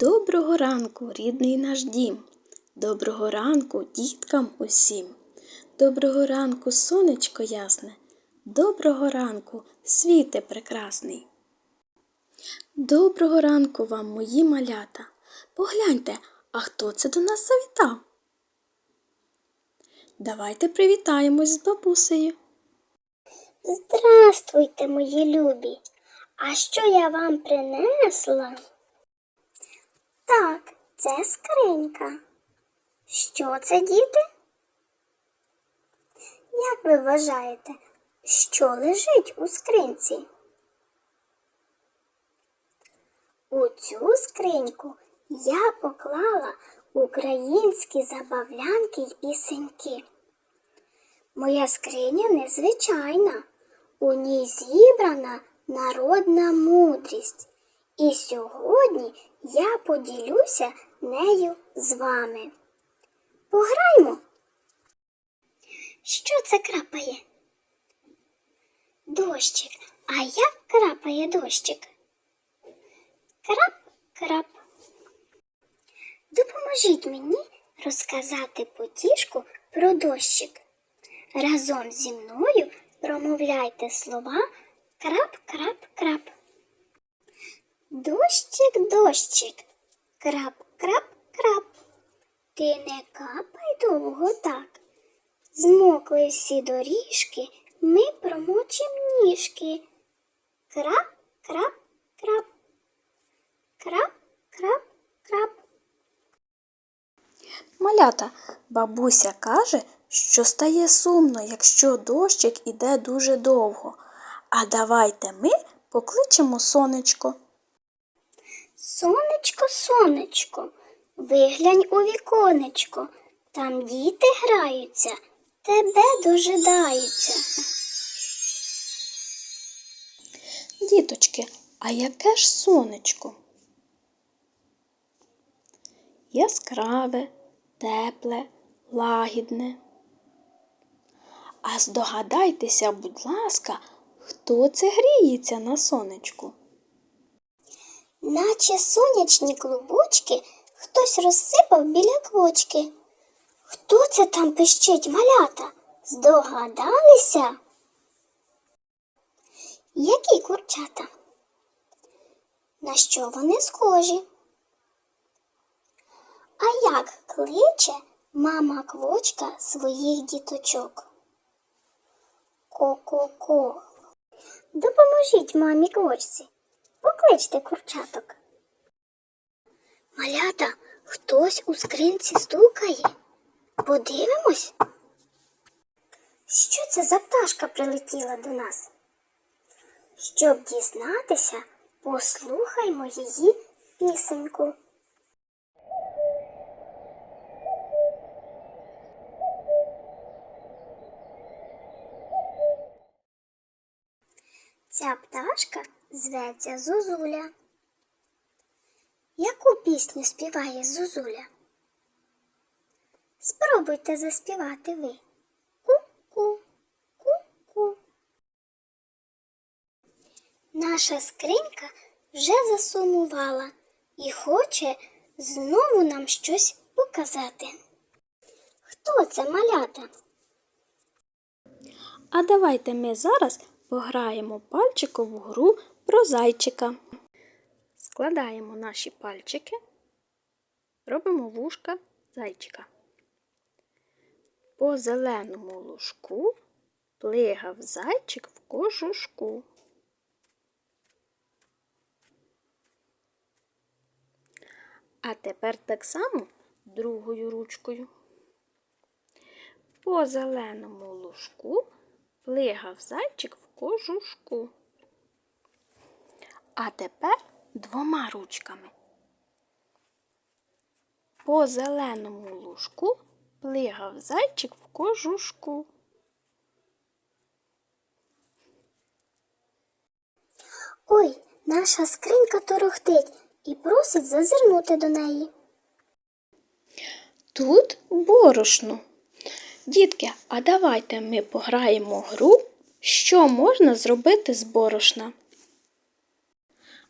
Доброго ранку, рідний наш дім. Доброго ранку діткам усім. Доброго ранку, сонечко ясне. Доброго ранку, світе прекрасний. Доброго ранку вам, мої малята. Погляньте, а хто це до нас завітав? Давайте привітаємось з бабусею. Здравствуйте, мої любі. А що я вам принесла? Скринька. Що це, діти? Як ви вважаєте, що лежить у скринці? У цю скриньку я поклала українські забавлянки й пісеньки. Моя скриня незвичайна, у ній зібрана народна мудрість, і сьогодні я поділюся нею з вами. Пограймо. Що це крапає? Дощик. А як крапає дощик? Крап, крап. Допоможіть мені розказати потішку про дощик. Разом зі мною промовляйте слова крап, крап, крап. Дощик, дощик, крап, крап, крап. Ти не капай довго так. Змокли всі доріжки, ми промочим ніжки. Крап, крап, крап. Крап, крап, крап. Малята, бабуся каже, що стає сумно, якщо дощик іде дуже довго. А давайте ми покличемо сонечко. Сонечко, сонечко, виглянь у віконечко. Там діти граються, тебе дожидаються. Діточки, а яке ж сонечко? Яскраве, тепле, лагідне. А здогадайтеся, будь ласка, хто це гріється на сонечку? Наче сонячні клубочки хтось розсипав біля квочки. Хто це там пищить малята? Здогадалися? Які курчата? На що вони схожі? А як кличе мама квочка своїх діточок? Ко-ко-ко. Допоможіть мамі квочці. Покличте курчаток. Малята, хтось у скринці стукає. Подивимось. Що це за пташка прилетіла до нас? Щоб дізнатися, послухаймо її пісеньку. Ця пташка зветься Зозуля. Яку пісню співає Зозуля? Спробуйте заспівати ви. Ку-ку, ку-ку. Наша скринька вже засумувала і хоче знову нам щось показати. Хто це малята? А давайте ми зараз пограємо пальчикову гру про зайчика. Складаємо наші пальчики, робимо вушка зайчика. По зеленому лужку плигав зайчик в кожушку. А тепер так само другою ручкою. По зеленому лужку плигав зайчик в кожушку. А тепер двома ручками. По зеленому лужку плигав зайчик в кожушку. Ой, наша скринька торохтить і просить зазирнути до неї. Тут борошно. Дітки, а давайте ми пограємо гру, що можна зробити з борошна.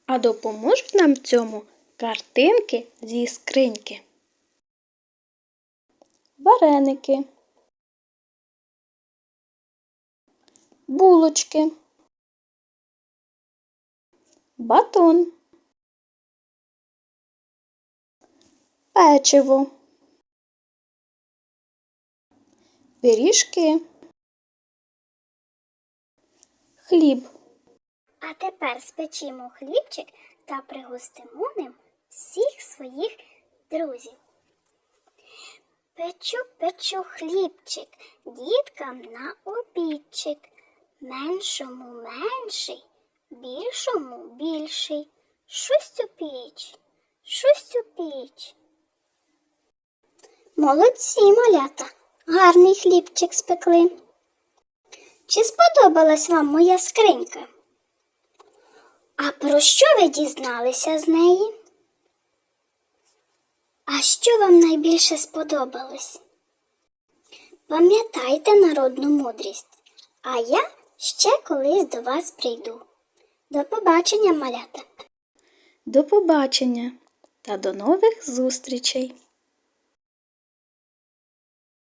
А допоможуть нам цьому Картинки зі скриньки. Вареники. Булочки. Батон. Печиво. Пиріжки. Хліб. А тепер спечімо хлібчик та пригостимо ним всіх своїх друзів. Печу, печу хлібчик діткам на обідчик. Меншому менший, більшому більший. Шусть у піч, шусть у піч. Молодці, малята, гарний хлібчик спекли. Чи сподобалась вам моя скринька? А про що ви дізналися з неї? А що вам найбільше сподобалось? Пам'ятайте народну мудрість, а я ще колись до вас прийду. До побачення, малята! До побачення та до нових зустрічей!